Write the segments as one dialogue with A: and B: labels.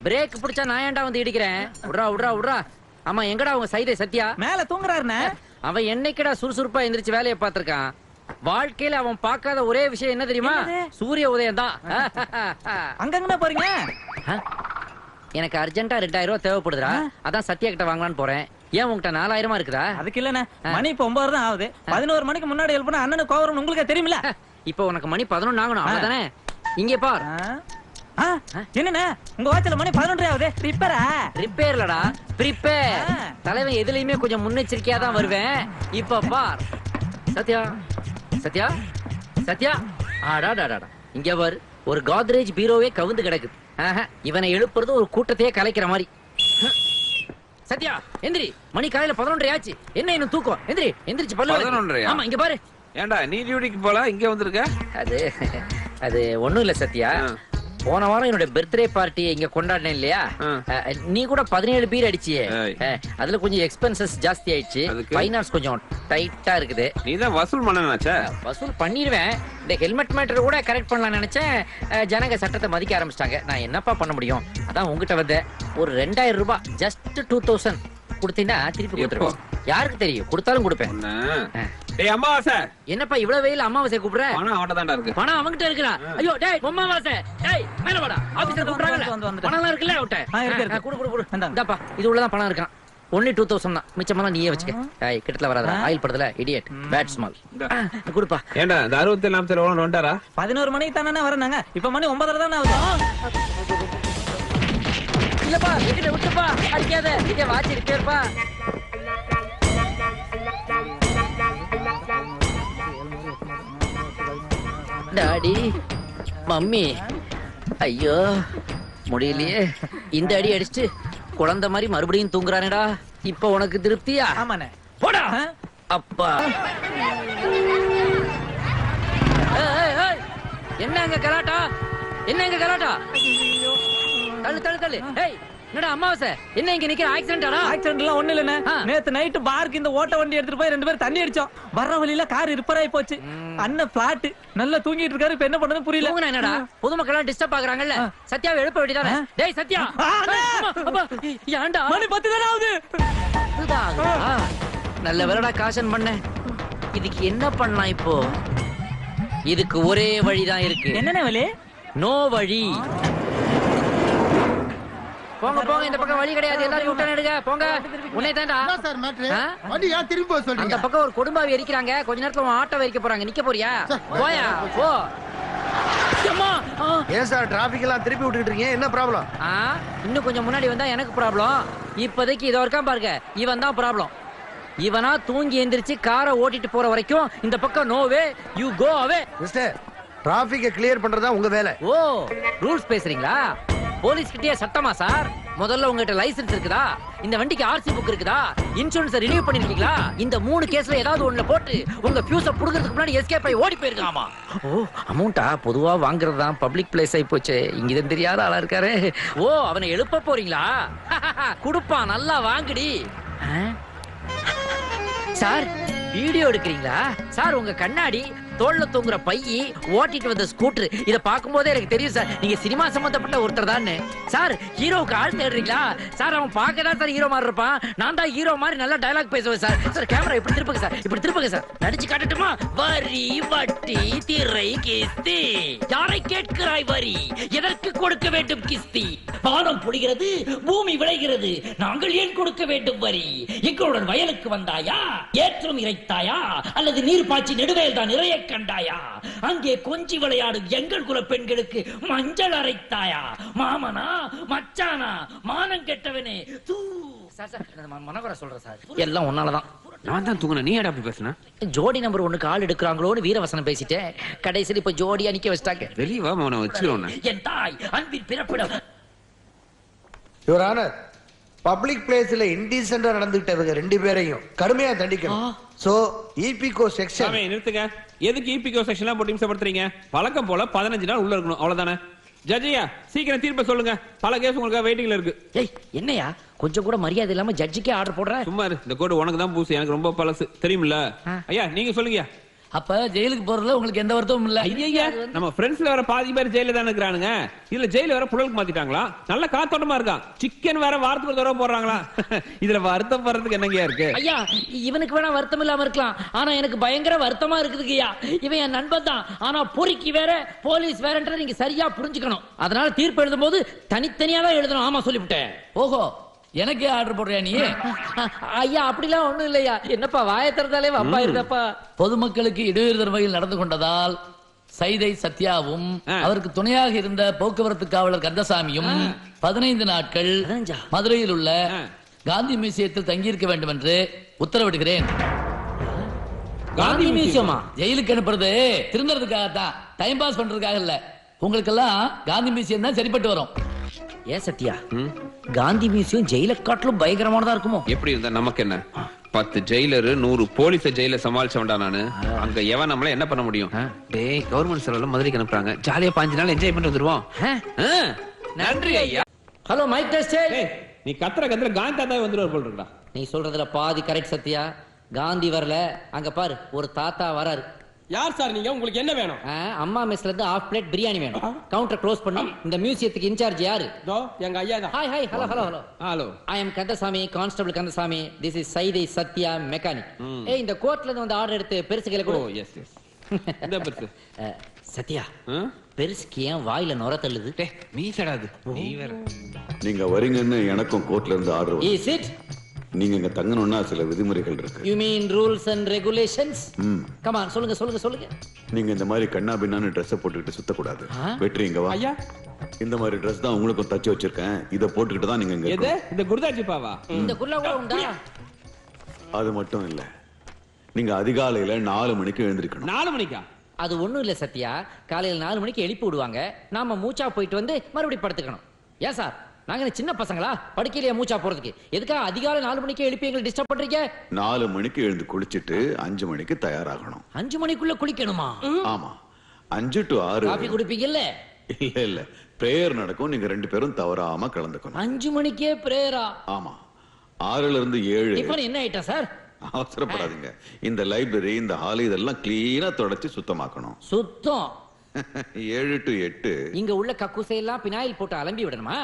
A: Break பிடிச்சா நான் ஏன்டா வந்து இடிக்கிறேன்? விட்றா விட்றா விட்றா ஆமா எங்கடா உங்க சைதே சத்யா?
B: மேல தூங்குறாருண்ணே
A: அவன் என்னைக்குடா சுறுசுறுப்பா எந்திரிச்சு வேலையை பார்த்திருக்கான்? வாழ்க்கையில அவன் பார்க்காத ஒரே விஷயம் என்ன தெரியுமா? சூரிய உதயம் தான்.
B: அங்கங்கண்ணா போறீங்க?
A: எனக்கு அர்ஜென்ட்டா ரெண்டாயிரம் ரூபாய் தேவைப்படுதுடா. அதான் சத்யா கிட்ட வாங்கலாம்னு போறேன். ஏன் உங்ககிட்ட நாலாயிரமா இருக்குதா?
B: அதுக்கு இல்லண்ணே. மணி இப்ப ஒன்பது தான் ஆகுது. பதினோரு மணிக்கு முன்னாடி பண்ண அண்ணனுக்கு கோவரம் உங்களுக்கு தெரியுமில்ல?
A: இப்போ உனக்கு மணி பதினொன்னு ஆகணும். அவ்வளவுதானே? இங்கே பார்.
B: என்னண்ணே? உங்க வாட்சில மணி பதினொன்றே ஆகுது. ரிப்பரா
A: ரிப்பேர்லடா ப்ரிப்பேர். தலைவன் எதுலயுமே கொஞ்சம் முன்னெச்சரிக்கையா தான் வருவேன். இப்ப பார். சத்யா. சத்யா. சத்யா. ஆடாடாடாடா இங்க பாரு. ஒரு காத்ரேஜ் பீரோவே கவுந்து கிடக்குது. இவனை எழுப்புறது ஒரு கூட்டத்தையே கலைக்கிற மாதிரி. சத்யா எந்திரி. மணி காலையில பதினொன்றரை ஆச்சு. என்ன இன்னும் தூக்கம்? எந்திரி எந்திரிச்சு பல்லு விளக்கு.
C: பதினொன்றரையா?
A: ஆமா இங்க பாரு.
C: ஏன்டா நீ டியூட்டிக்கு போல? இங்க வந்திருக்க?
A: அது அது ஒண்ணும் இல்ல சத்யா. போன வாரம் என்னோட பர்த்டே பார்ட்டி இங்க கொண்டாடினேன் இல்லையா? நீ கூட பதினேழு பீர் அடிச்சியே. அதுல கொஞ்சம் எக்ஸ்பென்சஸ் ஜாஸ்தி ஆயிடுச்சு? ஃபைனான்ஸ் கொஞ்சம் டைட்டா இருக்குது.
C: நீ தான் வசூல் பண்ணனாச்சா
A: வசூல் பண்ணிடுவேன். இந்த ஹெல்மெட் மேட்டர் கூட கரெக்ட் பண்ணலாம் நினைச்சேன். ஜனங்க சட்டத்தை மதிக்க ஆரம்பிச்சிட்டாங்க. நான் என்னப்பா பண்ண முடியும்? அதான் உங்ககிட்ட வந்தேன். ஒரு ரெண்டாயிரம் ரூபாய் ஜஸ்ட் டூ தௌசண்ட் கொடுத்தீங்கன்னா திருப்பி கொடுத்துருவோம் யாருக்கு தெரியும்? கொடுத்தாலும் கொடுப்பேன்.
C: டேய் அம்மாவாசை
A: என்னப்பா இவ்வளவு வெயில் அமாவாசை கூப்பிடுறேன்
C: பணம் அவட்ட தான்டா இருக்கு.
A: பணம் அவங்கிட்ட இருக்குடா. ஐயோ டேய் அம்மாவாசை மேல வாடா.
B: வந்துட்டேன்.
A: பணம்லாம் இருக்குல்ல அவட்ட
B: இருக்கு.
A: குடு குடு குடு. இந்தாப்பா இது உள்ளதான் பணம் இருக்கான். ஒன்லி டூ தௌசண்ட் தான். மிச்சமெல்லாம் நீயே வச்சுக்க. டேய் கிட்டத்துல வராதா ஆயில் படத்துல இடியட் பேட் ஸ்மால். கொடுப்பா.
C: ஏன்டா இந்த அறுபத்தி நாற்பத்தி எவ்வளவு வந்துட்டாரா?
B: பதினோரு மணிக்கு தானே வரனாங்க இப்ப மணி ஒன்பதரை தானே ஆகுது.
A: இல்லப்பா விட்டுப்பா. அடிக்காத. இங்க வாட்ச் இருக்கேப்பா டாடி மம்மி. ஐயோ முடியலையே. இந்த அடி அடிச்சுட்டு குழந்தை மாதிரி மறுபடியும் தூங்குறானேடா. இப்போ உனக்கு திருப்தியா?
B: ஆமாண்ணே.
A: போடா? அப்பா. ஏய், ஏய், ஏய். என்ன எங்க கலாட்டா? என்ன எங்க கலாட்டா? தள்ளு தள்ளு தள்ளு. ஏய் என்னடா அமாவாசை? என்ன இங்க நிக்கிற? ஆக்சிடென்டாடா
B: ஆக்சிடென்ட் எல்லாம் ஒண்ணு இல்லண்ணே.
A: ஆ.
B: நேத்து நைட்டு பார்க்கு இந்த ஓட்ட வண்டி எடுத்துட்டு போய் ரெண்டு பேரும் தண்ணி அடிச்சோம். வர்ற வழியில கார் ரிப்பேர் ஆயி போச்சு. அண்ணன் பிளாட் நல்லா தூங்கிட்டு இருக்காரு இப்ப என்ன பண்றது புரியல.
A: என்னடா? பொதுமக்கள் டிஸ்டர்ப் ஆகுறாங்கல்ல? சத்யாவை எழுப்ப வேண்டியதானே. டேய் சத்யா! ஏன்டா?
B: மணி பத்து தானே ஆகுது?
A: நல்ல வேலைடா காசன் பண்ண. இதுக்கு என்ன பண்ணலாம் இப்போ? இதுக்கு ஒரே வழிதான் இருக்கு.
B: என்னண்ணே வலி
A: நோ வழி. போங்க போங்க இந்த பக்கம் வழி கிடையாது. எல்லாரும் யூட்டன் எடுங்க. போங்க. உன்னை தான்டா.
D: என்ன சார் மேட்ரு? வண்டி ஏன் திரும்பி போக
A: அந்த
D: சொல்றீங்க
A: பக்கம் ஒரு குடும்பாவி எரிக்கிறாங்க. கொஞ்ச நேரத்துல ஆட்டோ எரிக்க போறாங்க. நிக்க போறியா? போயா? போ.
D: ஏன் சார் டிராபிக் எல்லாம் திருப்பி விட்டுக்கிட்டு இருக்கீங்க? என்ன ப்ராப்ளம்
A: இன்னும் கொஞ்சம் முன்னாடி வந்தா எனக்கு ப்ராப்ளம் இப்போதைக்கு இதோ இருக்கான் பாருங்க. இவன் தான் ப்ராப்ளம் இவனா தூங்கி எந்திரிச்சு காரை ஓட்டிட்டு போற வரைக்கும் இந்த பக்கம் no way you go away
D: mister டிராபிக்கை clear பண்றதா உங்க வேலை.
A: ஓ ரூல்ஸ் பேசுறீங்களா? போலீஸ் கிட்டயே சட்டமா சார்? முதல்ல உங்ககிட்ட லைசென்ஸ் இருக்குதா? இந்த வண்டிக்கு ஆர்சி புக் இருக்குதா? இன்சூரன்ஸ் ரினியூ பண்ணிருக்கீங்களா? இந்த மூணு கேஸ்ல ஏதாவது ஒண்ணுல போட்டு உங்க ஃபியூஸ புடுங்கிறதுக்கு முன்னாடி எஸ்கேப் ஆகி ஓடி போயிருக்காமா ஓ அமௌண்டா பொதுவா வாங்குறது தான் பப்ளிக் பிளேஸ் ஆகி போச்சு. இங்க தெரியாத ஆளா இருக்காரு. ஓ அவனை எழுப்ப போறீங்களா? குடுப்பான் நல்லா வாங்குடி? சார் வீடியோ எடுக்கிறீங்களா? சார் உங்க கண்ணாடி தோல்ல தூங்குற பையி ஓட்டிட்டு வந்த ஸ்கூட்டர் இத பாக்கும்போதே எனக்கு தெரியும் சார். நீங்க சினிமா சம்பந்தப்பட்ட ஒருத்தர் தான் சார் ஹீரோவுக்கு ஆள் தேடுறீங்களா? சார் அவன் பார்க்க தான் சார் ஹீரோ மாதிரி இருப்பான். நான் தான் ஹீரோ மாதிரி நல்லா டயலாக் பேசுவேன் சார். சார் கேமரா இப்படி திருப்புங்க சார். இப்படி திருப்புங்க சார். நடிச்சு காட்டட்டுமா? வரி வட்டி திரை கிஸ்தி. யாரை கேட்கிறாய் வரி? எதற்கு கொடுக்க வேண்டும் கிஸ்தி? பாதம் புடிகிறது பூமி விளைகிறது. நாங்கள் ஏன் கொடுக்க வேண்டும் வரி? எங்களுடன் வயலுக்கு வந்தாயா? ஏற்றம் இறைத்தாயா? அல்லது நீர் பாய்ச்சி நெடுவேல் தான் நிறைய கண்டாயா? அங்கே கொஞ்சி விளையாடும் எங்கள் குல பெண்களுக்கு மஞ்சள் அரைத்தாயா? மாமனா மச்சானா மானம் கெட்டவனே தூ. சார் சார் மனவர சொல்றேன் சார். எல்லாம் உன்னாலதான்.
C: நான் தான் தூங்கின நீ ஏடா அப்படி பேசுன?
A: ஜோடி நம்பர் ஒண்ணுக்கு ஆள் எடுக்கிறாங்களோன்னு வீரவசனம் பேசிட்டேன். கடைசியில் இப்ப ஜோடியா நிக்க வச்சிட்டாங்க.
C: வெளியே வா அவனை வச்சுக்கிறோம்
A: என் தாய் அன்பின் பிறப்பிடம்.
D: யுவர் ஆனர் பப்ளிக் பிளேஸ்ல இன்டீசென்டா நடந்துகிட்டவங்க ரெண்டு பேரையும் கடுமையா தண்டிக்கணும். சோ இபிகோ செக்ஷன்
C: சாமி நிறுத்துங்க. எதுக்கு E இபிகோ செக்ஷன்லாம் போட்டு இம்சப்படுத்துறீங்க? பழக்கம் போல பதினஞ்சு நாள் உள்ள இருக்கணும். அவ்வளவுதானே? ஜட்ஜியா சீக்கிரம் தீர்ப்பை சொல்லுங்க. பல கேஸ் உங்களுக்கு வெயிட்டிங்ல இருக்கு.
A: ஏய் என்னையா? கொஞ்சம் கூட மரியாதை இல்லாம ஜட்ஜுக்கே ஆர்டர் போடுற?
C: சும்மா இரு. இந்த கோடு உனக்கு தான் பூசு. எனக்கு ரொம்ப பழசு. தெரியுமில்ல? ஐயா நீங்க சொல்லுங்க
E: அப்ப ஜெயிலுக்கு போறதுல உங்களுக்கு எந்த வருத்தமும் இல்ல.
C: ஐயா நம்ம ஃப்ரெண்ட்ஸ்ல வர பாதி பேர் ஜெயில தானே இருக்கிறானுங்க. இதுல ஜெயில வேற புழலுக்கு மாத்திட்டாங்களா? நல்ல காத்தோட்டமா இருக்கான். சிக்கன் வேற வாரத்துக்கு ஒரு தடவை போடுறாங்களா? இதுல வருத்தம் போறதுக்கு என்னங்கயா இருக்கு?
A: ஐயா இவனுக்கு வேணா வருத்தம் இல்லாம இருக்கலாம். ஆனா எனக்கு பயங்கர வருத்தமா இருக்குதுங்கய்யா இவன் என் நண்பன் தான். ஆனா பொறுக்கி வேற போலீஸ் வேறன்றதை நீங்க சரியா புரிஞ்சுக்கணும். அதனால தீர்ப்பு எழுதும் போது தனித்தனியா தான் எழுதணும். ஆமா சொல்லிவிட்டேன்.
E: ஓஹோ எனக்கே ஆர்டர் போடுறியா நீ?
A: ஐயா அப்படிலாம் ஒண்ணும் இல்லையா? என்னப்பா வாயை திறந்தாலே அப்பா இருந்தப்பா
E: பொதுமக்களுக்கு இடையூறு தரும் வகையில் நடந்து கொண்டதால் சைதை சத்யாவும். அவருக்கு துணையாக இருந்த போக்குவரத்து காவலர் கந்தசாமியும் பதினைந்து நாட்கள்? மதுரையில் உள்ள. காந்தி மியூசியத்தில் தங்கியிருக்க வேண்டும் என்று உத்தரவிடுகிறேன்.
A: காந்தி மியூசியமா.
E: ஜெயிலுக்கு அனுப்புறது திருந்தறதுக்காகத்தான். டைம் பாஸ் பண்றதுக்காக இல்ல. உங்களுக்கெல்லாம் காந்தி மியூசியம் தான் சரிப்பட்டு வரும்.
A: ஏன் சத்யா காந்தி மியூசியம் ஜெயில காட்டிலும் பயங்கரமானதா இருக்குமோ?
C: எப்படி இருந்தா நமக்கு என்ன? பத்து ஜெயிலரு நூறு போலீஸ ஜெயில சமாளிச்சவன்டா நானு. அங்க எவன் நம்மள என்ன பண்ண முடியும்? டேய் கவர்மெண்ட் செலவுல மதுரைக்கு அனுப்புறாங்க. ஜாலியா பாஞ்சு நாள் என்ஜாய் பண்ணிட்டு வந்துருவோம் நன்றி ஐயா.
A: ஹலோ மைக் டெஸ்ட்
C: டேய், நீ கத்துற கத்துற காந்தி தாத்தா வந்துருவார் போல் இருக்கா
A: நீ சொல்றதுல பாதி கரெக்ட் சத்யா. காந்தி வரல. அங்க பாரு ஒரு தாத்தா வராரு.
F: யார் சார் நீங்க? உங்களுக்கு என்ன வேணும்?
A: அம்மா மெஸ்ல இருந்து ஹாஃப் பிளேட் பிரியாணி வேணும். கவுண்டர் க்ளோஸ் பண்ணி இந்த மியூசியத்துக்கு இன்சார்ஜ் யாரு?
F: இதோ எங்க ஐயா தான்.
A: Hi hi hello hello hello
C: hello.
A: I am Kandasamy constable Kandasamy. This is Saidai Sathya mechanic ஏய் இந்த கோர்ட்ல இருந்து வந்து ஆர்டர் எடுத்து பெருசு கையில
C: ஓ
A: கொடு
C: எஸ் எஸ் இந்த பெருசு
A: சத்யா? பெருசுக்கு ஏன் வாயில நுர தள்ளுது?
C: டேய் நீ சடாது. நீ வேற.
G: நீங்க வரீங்கன்னு எனக்கும் கோர்ட்ல இருந்து ஆர்டர்
A: இஸ் இட்
G: நீங்க இங்க தங்கணும்னா சில விதிமுறைகள் இருக்கு.
A: You mean rules and regulations. Come on சொல்லுங்க சொல்லுங்க சொல்லுங்க.
G: நீங்க இந்த மாதிரி கண்ணா பின்னான்னு ட்ரெஸ் போட்டுக்கிட்டு சுத்தக்கூடாது.
A: ஆ?
G: வெற்றி இங்க வா.
F: ஐயா.
G: இந்த மாதிரி ட்ரெஸ் தான் உங்களுக்கும் தச்சு வச்சிருக்கேன். இத போட்டுக்கிட்டு தான் நீங்க இங்க
C: எது. இந்த குருதாஜி பாவா?
A: இந்த குர்லா கூட உண்டா?
G: அது மட்டும் இல்ல. நீங்க அதிகாலையில நாலு மணிக்கு எழுந்திருக்கணும்.
C: நாலு மணிக்கா?
A: அது ஒண்ணும் இல்ல சத்யா. காலையில நாலு மணிக்கு எழுப்பி விடுவாங்க. நாம மூச்சா போயிட்டு வந்து மறுபடியும் படுத்துக்கணும். ஏன் சார்? நாங்க என்ன சின்ன பசங்களா? படுக்கையிலேயே மூச்சா போறதுக்கு. எதுக்காக அதிகாலை நாலு மணிக்கு எழுப்பி எங்களை டிஸ்டர்ப் பண்றீங்க?
G: நாலு மணிக்கு எழுந்து குளிச்சிட்டு அஞ்சு மணிக்கு தயாராகணும்.
A: அஞ்சு மணிக்குள்ள குளிக்கணுமா?
G: ஆமா. அஞ்சு டு ஆறு.
A: காபி குடிப்பீங்கல்ல?
G: இல்ல இல்ல. பிரேயர் நடக்கும். நீங்க ரெண்டு பேரும் தவறாம கலந்துக்கணும்
A: அஞ்சு மணிக்கே பிரேயரா?
G: ஆமா. ஆறுல இருந்து ஏழு.
A: டிஃபன் என்ன ஐட்டம் சார்?
G: அவசரப்படாதீங்க. இந்த லைப்ரரி இந்த ஹால் இதெல்லாம் கிளீனா தொடச்சு சுத்தமாக்கணும்.
A: சுத்தம்.
G: ஏழு டு எட்டு.
A: இங்க உள்ள கக்குசையெல்லாம் பினாயில் போட்டு அலம்பி விடணுமா?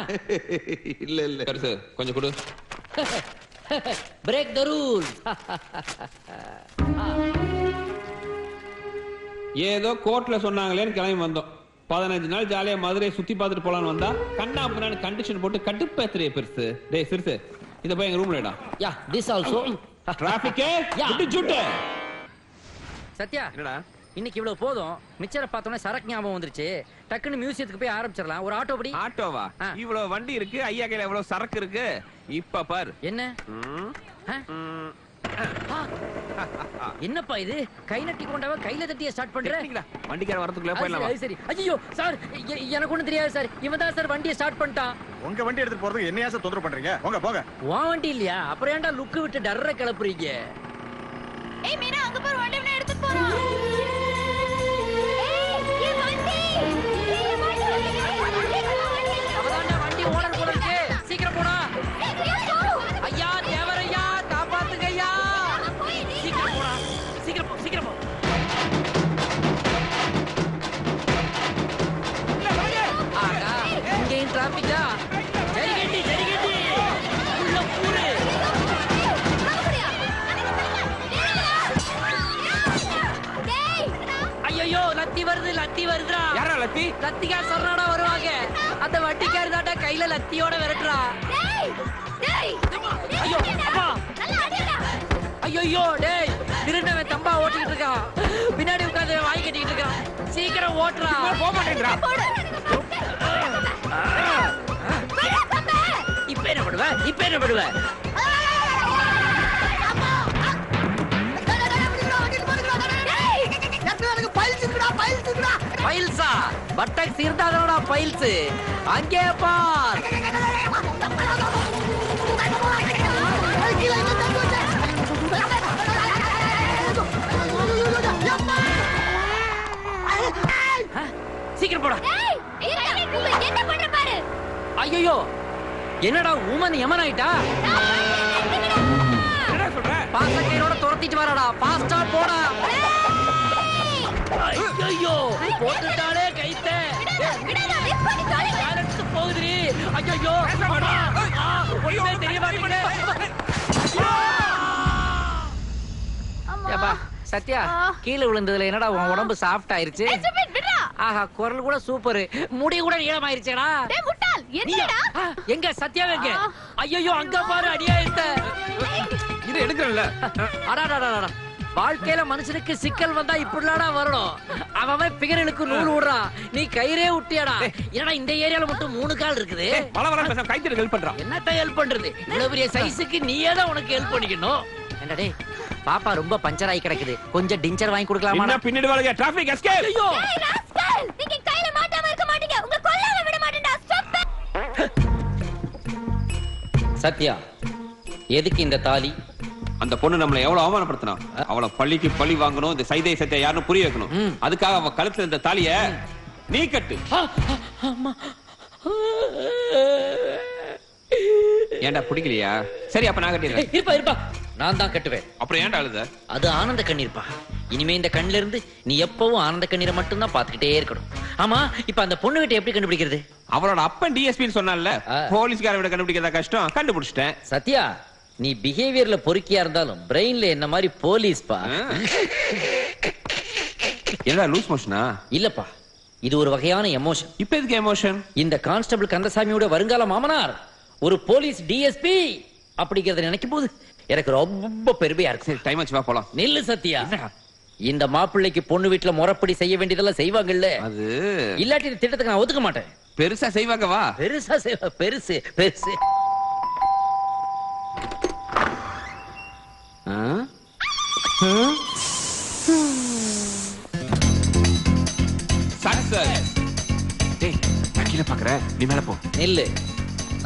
G: இல்ல இல்ல.
C: பெருசு கொஞ்சம் கொடு.
A: பிரேக் த ரூல்
C: ஏதோ கோர்ட்ல சொன்னாங்களேன்னு கிளம்பி வந்தோம். பதினஞ்சு நாள் ஜாலியா மதுரையை சுத்தி பார்த்துட்டு போலான்னு வந்தா கண்ணா பின்னாடி கண்டிஷன் போட்டு கடுப்பேத்துறிய பெருசு. டேய் சிறுசு இத போய் எங்க ரூம்ல இடா.
A: Yeah this also Yeah.
C: விட்டு சுட்டு
A: சத்யா.
C: என்னடா?
A: இன்னைக்கு இவ்வளவு போதும். மிச்சரை பார்த்தோன்னே சரக்கு ஞாபகம் வந்துருச்சு. டக்குன்னு மியூசியத்துக்கு போய் ஆரம்பிச்சிடலாம். ஒரு ஆட்டோ படி.
C: ஆட்டோவா. இவ்வளவு வண்டி இருக்கு. ஐயா கையில எவ்வளவு சரக்கு இருக்கு? இப்ப பாரு.
A: என்ன. என்னப்பா இது? கை நட்டி கொண்டவ கையில தட்டிய ஸ்டார்ட் பண்ற?
C: வண்டிக்கார வரதுக்குள்ள போயிடலாம்?
A: அது சரி. ஐயோ சார் எனக்கு ஒண்ணும் தெரியாது சார். இவன் தான் சார் வண்டியை ஸ்டார்ட் பண்ணிட்டான்.
H: உங்க வண்டி எடுத்து போறதுக்கு என்னையா சார் தொந்தரவு பண்றீங்க? போங்க போங்க.
A: உன் வண்டி இல்லையா? அப்புறம் ஏன்டா லுக்கு விட்டு டர்ற கிளப்புறீங்க?
I: ஏய் மீனா அங்க பாரு வண்டி இவனை எடுத்துட்டு
A: சீக்கிரம் ஓட்டுறா.
C: போக மாட்டேங்கிறா.
A: இப்ப என்ன பண்ணுவ? இப்ப என்ன பண்ணுவ? பைல்ஸா? பட்டக்ஸ் இருந்தாதானடா பைல்ஸ்? அங்கே பார். சீக்கிரம் போடா.
I: என்ன பண்ற பாரு?
A: ஐயோ என்னடா உமன் யமன் ஆயிட்டா? பாசக்கையோட துரத்திட்டு வரடா ஃபாஸ்டா போடா. ஐயோ போட்டுட்டாலே கைத்த. போகுதுடி. ஐயோ ஒண்ணுமே தெரிய மாட்டேங்குது. சத்யா. கீழே விழுந்ததுல என்னடா உன் உடம்பு சாஃப்ட் ஆயிருச்சு. ஆஹா குரல் கூட சூப்பர். முடி கூட நீளமாயிருச்சேடா.
I: டேய், முட்டாள், என்னடா?
A: எங்க சத்யா எங்க. ஐயோ அங்க பாரு அடியாயிருத்த
C: இது எடுக்கல
A: அடாடாடாடா வாழ்க்கையில மனுஷனுக்கு சிக்கல் வந்தா இப்படிலாடா வரணும். அவன் பிகரலுக்கு நூல் விடுறான் நீ கயிறே விட்டியாடா என்னடா இந்த ஏரியால மட்டும் மூணு கால் இருக்குது?
C: வள வள பேச கைத்தறி ஹெல்ப் பண்றான்
A: என்னத்த ஹெல்ப் பண்றது? இவ்வளவு பெரிய சைஸுக்கு நீயே தான் உனக்கு ஹெல்ப் பண்ணிக்கணும். என்னடா டேய் பாப்பா ரொம்ப பஞ்சர் ஆகி கிடக்குது. கொஞ்சம் டிஞ்சர் வாங்கி கொடுக்கலாமா
C: என்ன பின்னாடி வளைய டிராபிக் எஸ்கேப்
A: ஐயோ!
I: Rascal, நீங்க கையில மாட்டாம இருக்க மாட்டீங்க. உங்க கொல்லாம விட மாட்டேன்டா.
A: சத்யா எதுக்கு இந்த தாலி?
C: அந்த பொண்ணு நம்மள எவ்வளவு அவமானப்படுத்தினா? அவள பள்ளிக்கு பழி வாங்கணும் இந்த சைதை சத்தியா யாருன்னு புரிய வைக்கணும். அதுக்காக அவ கழுத்துல இந்த தாலிய நீ கட்டு. ஏன்டா பிடிக்கலையா? சரி அப்ப நான் கட்டிடுறேன்.
A: இருப்பா இருப்பா. நான் தான் கட்டுவேன்.
C: அப்புறம் ஏன்டா அழுத?
A: அது ஆனந்த கண்ணீர்ப்பா. இனிமே இந்த கண்ணுல இருந்து நீ எப்பவும் ஆனந்த கண்ணீரை மட்டும் தான் பாத்துக்கிட்டே இருக்கணும். ஆமா இப்ப அந்த பொண்ணு கிட்ட எப்படி கண்டுபிடிக்கிறது?
C: அவளோட அப்பன் டிஎஸ்பின்னு சொன்னான்ல
A: ஆ.
C: போலீஸ்கார விட கண்டுபிடிக்கிறதா கஷ்டம்? கண்டுபிடிச்சிட்டேன்.
A: சத்யா நீ பிஹேவியர்ல பொறுக்கியா இருந்தாலும் பிரெயின்ல என்ன மாதிரி போலீஸ்பா
C: ஆ. என்னடா லூஸ் மோஷனா
A: இல்லப்பா இது ஒரு வகையான எமோஷன்
C: இப்ப எதுக்கு எமோஷன்
A: இந்த கான்ஸ்டபிள் கந்தசாமியோட வருங்கால மாமனார் ஒரு போலீஸ் டிஎஸ்பி அப்படிங்கறத நினைக்கும் போது எனக்கு ரொம்ப பெருமையா இருக்கு
C: சரி டைம் ஆச்சு வா போலாம்.
A: நெல்லு சத்யா. இந்த மாப்பிள்ளைக்கு பொண்ணு வீட்டுல முறைப்படி செய்ய வேண்டியதெல்லாம் செய்வாங்கல்ல?
C: அது
A: இல்லாட்டி இந்த திட்டத்துக்கு நான் ஒத்துக்க மாட்டேன்.
C: பெருசா செய்வாங்க வா.
A: பெருசா செய்வா பெருசு பெருசு.
C: ஆ? Success. டேய், நான் கீழே பாக்குறேன். நீ மேல போ.
A: நெல்லு.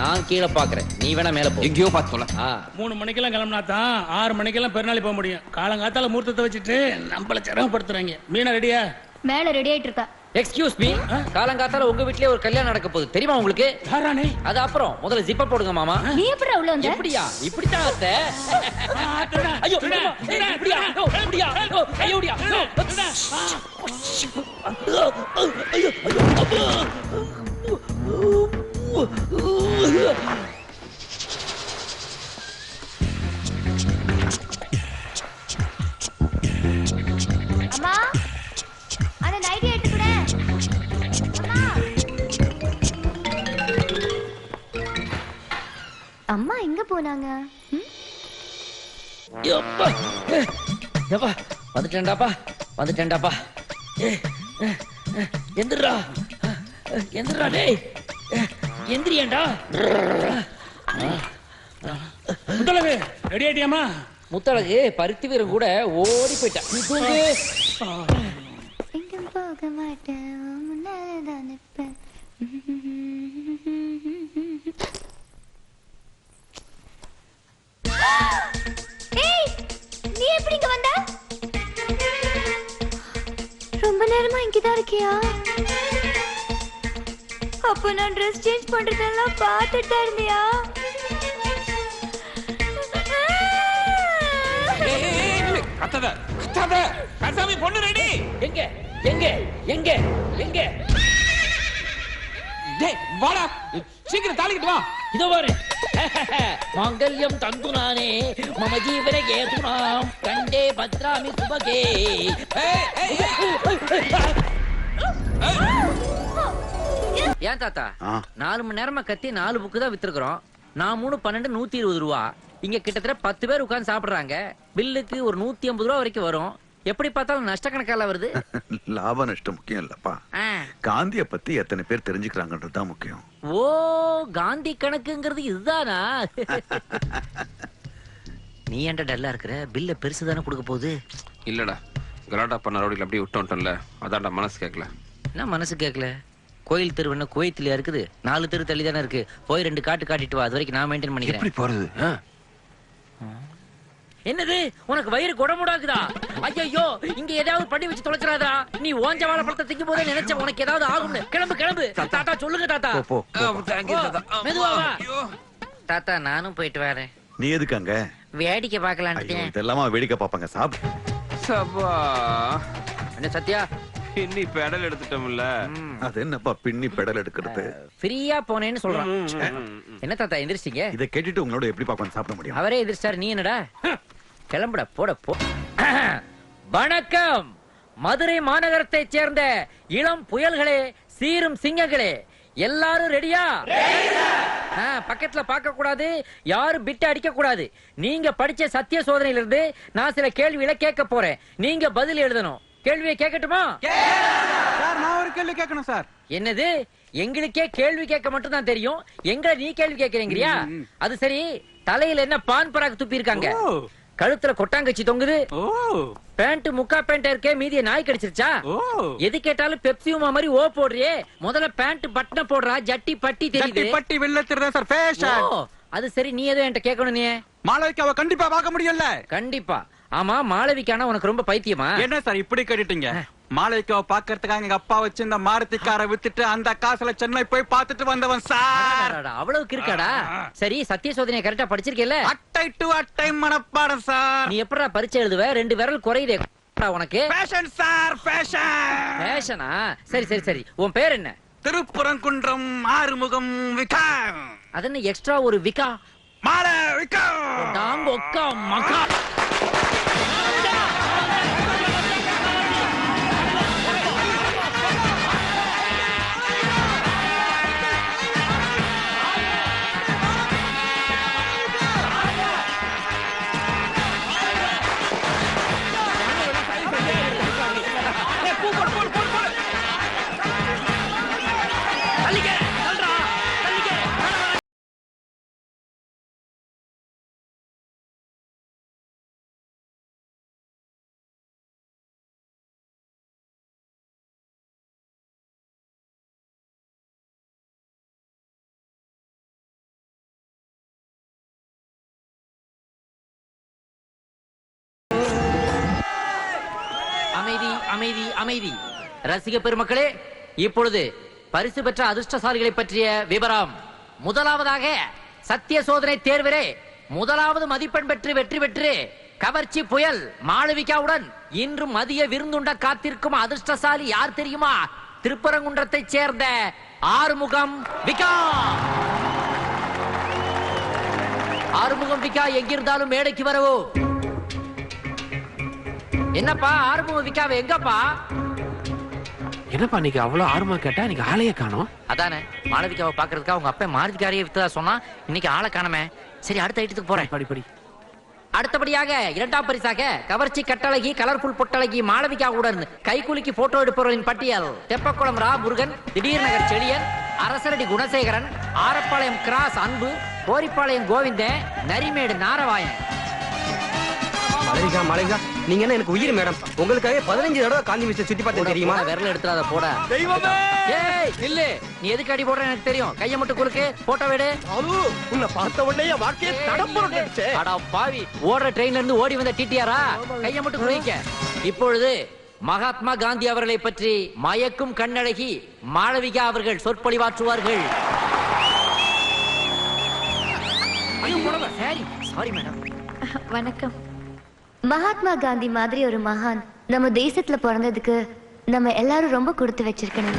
A: நான் கீழே பாக்குறேன் நீ வேணா மேல போ
C: எங்கேயோ பார்த்து
A: ஆ
J: மூணு மணிக்கெல்லாம் கிளம்புனா தான் ஆறு மணிக்கெல்லாம் பெருநாளி போக முடியும் காலங்காத்தால மூர்த்தத்தை வச்சுட்டு நம்மள சிரமப்படுத்துறாங்க மீனா ரெடியா
I: மேல ரெடி ஆயிட்டு இருக்கா
A: எக்ஸ்கியூஸ் மீ காலங்காத்தால உங்க வீட்லயே ஒரு கல்யாணம் நடக்க போகுது தெரியுமா உங்களுக்கு
J: யாரானே
A: அது அப்புறம் முதல்ல ஜிப்ப போடுங்க மாமா
I: நீ எப்படி உள்ள வந்த
A: எப்படியா இப்படித்தான் அத்தை ஐயோ இப்படியா இப்படியா ஐயோ, இப்படியா. ஐயோ, ஐயோ, அப்பா.
I: அம்மா அந்த நைட்டி எடுத்து கூட அம்மா. எங்க போனாங்க? ம்?
A: வந்துட்டேன்டாப்பா வந்துட்டேன்டாப்பா. ஏ, எந்திரா எந்திரா டேய். எந்திரியேண்டா?
J: முத்தலகு ரெடி ஆயிட்டியாமா
A: முத்தழகு பருத்தி வீரன் கூட ஓடி தூங்கு
I: எங்கும் போக மாட்டேன் முன்னால தான் நிற்பேன். ஏய் நீ எப்படி இங்க வந்த? ரொம்ப நேரமா இங்கதான் இருக்கியா? அப்ப நான் ட்ரெஸ் சேஞ்ச் பண்றதெல்லாம் பார்த்துட்டு இருந்தியா.
C: கத்தாத கத்தாத. கசாமி பொண்ணு ரெடி
A: எங்க எங்க எங்க எங்க?
C: டேய் வாடா. சீக்கிரம் தாளிக்கிட்டு வா.
A: இதோ பாரு. மாங்கல்யம் தந்து நானே மம ஜீவன கேதுனாம் கண்டே பத்ராமி சுபகே.
C: ஏய்.
A: ஏன் தாத்தா. நாலு மணி நேரமா கத்தி நாலு புக்கு தான் வித்துருக்குறோம். நான் மூணு பன்னெண்டு நூத்தி இருபது ரூபா. இங்க கிட்டத்தட்ட பத்து பேர் உட்கார்ந்து சாப்பிடுறாங்க. பில்லுக்கு ஒரு நூத்தி ஐம்பது ரூபா வரைக்கும் வரும். எப்படி பார்த்தாலும் நஷ்ட கணக்கால வருது.
G: லாப நஷ்டம் முக்கியம் இல்லப்பா. காந்திய பத்தி எத்தனை பேர் தெரிஞ்சுக்கிறாங்கன்றது தான் முக்கியம்.
A: ஓ காந்தி கணக்குங்கிறது இதுதானா? நீ ஏன்டா டல்லா இருக்கிற? பில்ல பெருசு தானே கொடுக்க போகுது.
C: இல்லடா. கலாட்டா பண்ண ரோடில் அப்படியே விட்டு வந்துட்டோம்ல. அதான்டா மனசு கேட்கல.
A: என்ன மனசு கேட்கல? கோயில் தெரு என்ன கோயத்திலயா இருக்குது? நாலு தெரு தள்ளி தானே இருக்கு. போய் ரெண்டு காட்டு காட்டிட்டு வா. அது வரைக்கும் நான் மெயின்டைன் பண்ணிக்கிறேன்.
C: எப்படி போறது? ஆ?
A: என்னது? உனக்கு வயிறு குடமுடாக்குதா? ஐயோ இங்க ஏதாவது பண்ணி வச்சு தொலைச்சிடாதா நீ ஓஞ்ச வாழை பழத்தை திங்கும் போதே நினைச்ச உனக்கு ஏதாவது ஆகும்னு. கிளம்பு கிளம்பு. தாத்தா. சொல்லுங்க தாத்தா.
C: you, தாத்தா. ஆ,
A: மெதுவா வா.
C: ஐயோ.
A: தாத்தா நானும் போயிட்டு வரேன்.
G: நீ எதுக்கு அங்க?
A: வேடிக்கை
G: ஐயோ
A: பார்க்கலான்ட்டு
G: இதெல்லாமா வேடிக்கை பார்ப்பாங்க. சாப்பிட்டு
C: சபா.
A: என்ன சத்யா?
C: பின்னி பெடல் எடுத்துட்டோம்ல.
G: அது என்னப்பா பின்னி பெடல் எடுக்கிறது?
A: ஃப்ரீயா போனேன்னு சொல்றான். என்ன தாத்தா எந்திரிச்சிங்க
G: இதை கேட்டுட்டு உங்களோட எப்படி பாக்க சாப்பிட முடியும்?
A: அவரே எதிர்ச்சார் நீ என்னடா? கிளம்புடா போட போ. வணக்கம். மதுரை மாநகரத்தைச் சேர்ந்த இளம் புயல்களே சீரும் சிங்கங்களே எல்லாரும் ரெடியா பக்கத்துல பார்க்க கூடாது யாரும் பிட்டு அடிக்க கூடாது நீங்க படிச்ச சத்திய சோதனையில இருந்து நான் சில கேள்விகளை கேட்க போறேன். நீங்க பதில் எழுதணும். கேள்வியை கேட்கட்டுமா?
H: சார் நான் ஒரு கேள்வி கேட்கணும் சார்.
A: என்னது? எங்களுக்கே கேள்வி கேட்க மட்டும் தான் தெரியும். எங்க நீ கேள்வி கேட்கறீங்கறியா? அது சரி தலையில என்ன பான் பராக் துப்பி இருக்காங்க? கழுத்துல கொட்டாங்கச்சி தொங்குது? பேண்ட் முக்கா பேண்ட் இருக்கே மீதிய நாய் கடிச்சிருச்சா? எது கேட்டாலும் பெப்சி உமா மாதிரி ஓ போடுறியே. முதல்ல பேண்ட் பட்டன போடுறா ஜட்டி பட்டி தெரியுது.
H: பட்டி வெள்ள திருதான் சார் ஃபேஷன்
A: அது சரி நீ ஏதோ என்கிட்ட கேட்கணும் நீ
H: மாளவிக்கு அவ கண்டிப்பா பார்க்க முடியல
A: கண்டிப்பா. ஆமா மாளவிக்கான உனக்கு ரொம்ப பைத்தியமா?
H: என்ன சார் இப்படி கேட்டுட்டீங்க? மாளவிக்கு அவ பாக்குறதுக்காக எங்க அப்பா வச்சு இந்த மாருதி காரை வித்துட்டு அந்த காசுல சென்னை போய் பார்த்துட்டு வந்தவன் சார்.
A: அவ்வளவுக்கு இருக்காடா? சரி சத்திய சோதனையை கரெக்டா படிச்சிருக்கேல்ல?
H: அட்டை டு அட்டை மனப்பாடம் சார்.
A: நீ எப்படா பரிச்சை எழுதுவ? ரெண்டு விரல் குறையுதே உனக்கு.
H: ஃபேஷன் சார் ஃபேஷன்
A: ஃபேஷனா சரி சரி சரி. உன் பேர் என்ன?
H: திருப்புறங்குன்றம் ஆறுமுகம் விகாம்
A: அது என்ன எக்ஸ்ட்ரா ஒரு விகா?
H: மால விகாம்
A: டாங்க ஒக்கா மக்கா அமைதி அமைதி. ரசிக பெருமக்களே இப்பொழுது பரிசு பெற்ற அதிர்ஷ்டசாலிகளை பற்றிய விவரம். முதலாவதாக சத்திய சோதனை தேர்விலே முதலாவது மதிப்பெண் பெற்று வெற்றி பெற்று கவர்ச்சி புயல் மாளவிகாவுடன் இன்று மதிய விருந்துண்ட காத்திருக்கும் அதிர்ஷ்டசாலி யார் தெரியுமா? திருப்பரங்குன்றத்தைச் சேர்ந்த ஆறுமுகம் விகா! ஆறுமுகம் விகா எங்கிருந்தாலும் மேடைக்கு வரவோ? என்னப்பா ஆறுமுகம் விக்காவ எங்கப்பா?
C: என்னப்பா இன்னைக்கு அவ்வளவு ஆர்வமா கேட்டா இன்னைக்கு ஆளையே காணோம்.
A: அதானே மாளவிகாவை பாக்குறதுக்கா உங்க அப்பா மாருதிக்காரையே வித்ததா சொன்னா இன்னைக்கு ஆளை காணமே. சரி அடுத்த ஐட்டத்துக்கு போறேன்.
C: படி படி
A: அடுத்தபடியாக இரண்டாம் பரிசாக கவர்ச்சி கட்டழகி கலர்ஃபுல் பொட்டழகி மாளவிகாவுடன் கைகுலுக்கி போட்டோ எடுப்பவர்களின் பட்டியல். தெப்பக்குளம் ரா முருகன் திடீர் நகர் செழியன் அரசரடி குணசேகரன் ஆரப்பாளையம் கிராஸ் அன்பு கோரிப்பாளையம் கோவிந்தன் நரிமேடு நாரவாயன்.
F: மலைகா மலைகா நீங்க என்ன எனக்கு உயிர் மேடம்? உங்களுக்காக பதினஞ்சு தடவை காந்தி மிஸ்டர் சுத்தி பார்த்தேன் தெரியுமா?
A: விரல் எடுத்துறாத போட. ஏய் இல்ல நீ எதுக்கு அடி போடுற எனக்கு தெரியும். கைய மட்டும் குறுக்கு போட்டோ விடு.
F: உன்னை பார்த்த உடனே வாழ்க்கையை.
A: அடா பாவி. ஓடுற ட்ரெயின்ல இருந்து ஓடி வந்த டிடிஆரா கைய மட்டும் குறைக்க இப்பொழுது மகாத்மா காந்தி அவர்களை பற்றி மயக்கும் கண்ணழகி மாளவிகா அவர்கள் சொற்பொழிவாற்றுவார்கள். சாரி. Sorry madam.
I: வணக்கம். மகாத்மா காந்தி மாதிரி ஒரு மகான் நம்ம தேசத்துல பிறந்ததுக்கு நம்ம எல்லாரும் ரொம்ப கொடுத்து வச்சிருக்கணும்.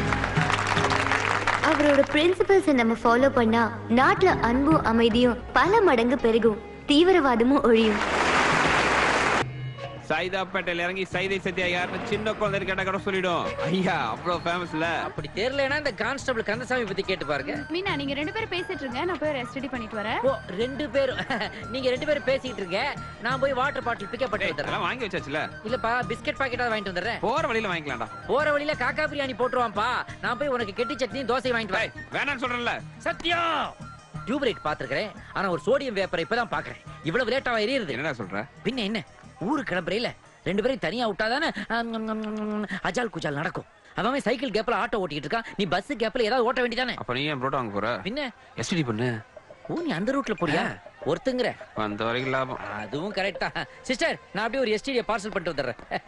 I: அவரோட பிரின்சிபல்ஸை நம்ம ஃபாலோ பண்ணா நாட்டுல அன்பும் அமைதியும் பல மடங்கு பெருகும். தீவிரவாதமும் ஒழியும்.
C: சைதாப்பேட்டையில இறங்கி சைதை சத்யா யாருன்னு சின்ன குழந்தை கேட்ட கூட சொல்லிடும். ஐயா அவ்வளவு ஃபேமஸ்ல
A: அப்படி தெரியலனா இந்த கான்ஸ்டபிள் கந்தசாமி பத்தி கேட்டு பாருங்க.
I: மீனா நீங்க ரெண்டு பேரும் பேசிட்டு இருங்க. நான் போய் ரெஸ்ட் பண்ணிட்டு வரேன்.
A: ஓ ரெண்டு பேரும். நீங்க ரெண்டு பேரும் பேசிட்டு இருங்க. நான் போய் வாட்டர் பாட்டில் பிக்கப் பண்ணி வந்துடுறேன்.
C: அதெல்லாம் வாங்கி வச்சாச்சுல.
A: இல்லப்பா பிஸ்கட் பாக்கெட்டா வாங்கிட்டு வந்துடுறேன்.
C: போற வழியில வாங்கிக்கலாம்டா.
A: போற வழியில காக்கா பிரியாணி போட்டுருவான்ப்பா. நான் போய் உனக்கு கெட்டி சட்னி தோசை வாங்கிட்டு வரேன்.
C: வேணாம்னு சொல்றேன்ல.
A: சத்தியம்! டியூப் லைட் பாத்துருக்கேன் ஆனா ஒரு சோடியம் வேப்பரை இப்பதான் பாக்குறேன் இவ்வளவு லேட்டா எரியுது
C: என்னடா சொல்ற?
A: பின்ன என்ன? ஊரு கிளம்புறையில ரெண்டு பேரும் தனியா விட்டாதானே அஜால் குஜால் நடக்கும். அவன் சைக்கிள் கேப்ல ஆட்டோ ஓட்டிட்டு இருக்கான். நீ பஸ் கேப்ல ஏதாவது ஓட்ட வேண்டியதானே?
C: அப்ப நீ ஏன் புரோட்டா வாங்க போற?
A: பின்ன?
C: எஸ்டிடி பண்ணு.
A: ஓ நீ அந்த ரூட்ல போறியா? ஒருத்தங்கிற.
C: அந்த வரைக்கும் லாபம்.
A: அதுவும் கரெக்டா சிஸ்டர் நான் அப்படியே ஒரு எஸ்டிடியை பார்சல் பண்ணிட்டு வந்துடுறேன்.